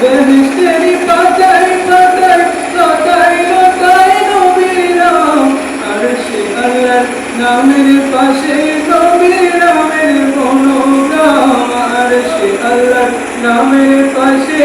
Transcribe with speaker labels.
Speaker 1: তেরি আর সে নামের পাশে নামের মনোগ্রাম আর সে আল্লাহর নামের পাশে